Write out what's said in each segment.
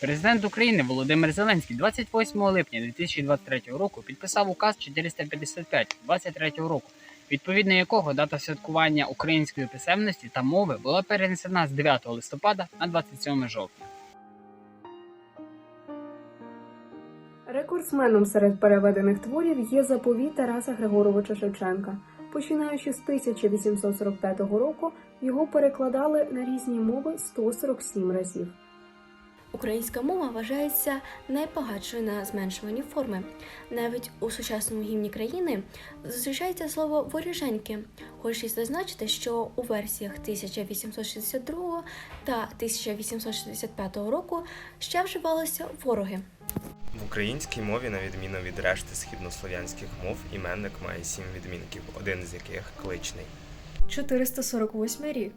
Президент України Володимир Зеленський 28 липня 2023 року підписав указ 455 23 року, відповідно якого дата святкування української писемності та мови була перенесена з 9 листопада на 27 жовтня. Рекордсменом серед переведених творів є заповіт Тараса Григоровича Шевченка. Починаючи з 1845 року, його перекладали на різні мови 147 разів. Українська мова вважається найбагатшою на зменшувані форми. Навіть у сучасному гімні країни зустрічається слово воріженьки. Хочу зазначити, що у версіях 1862 та 1865 року ще вживалося вороги. В українській мові, на відміну від решти східнослов'янських мов, іменник має сім відмінків, один з яких кличний. 448 рік.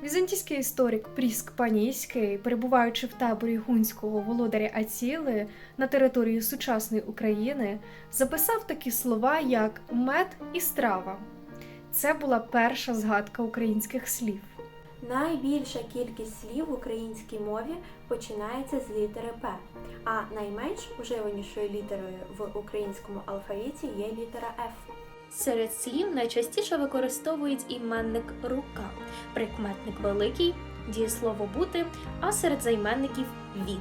Візантійський історик Пріск Панійський, перебуваючи в таборі гунського володаря Аціли на території сучасної України, записав такі слова, як мед і страва. Це була перша згадка українських слів. Найбільша кількість слів в українській мові починається з літери П, а найменш уживанішою літерою в українському алфавіті є літера Ф. Серед слів найчастіше використовують іменник рука, прикметник великий, дієслово бути, а серед займенників він.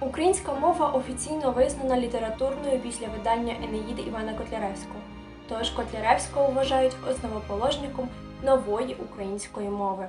Українська мова офіційно визнана літературною після видання Енеїди Івана Котляревського. Тож Котляревського вважають основоположником нової української мови.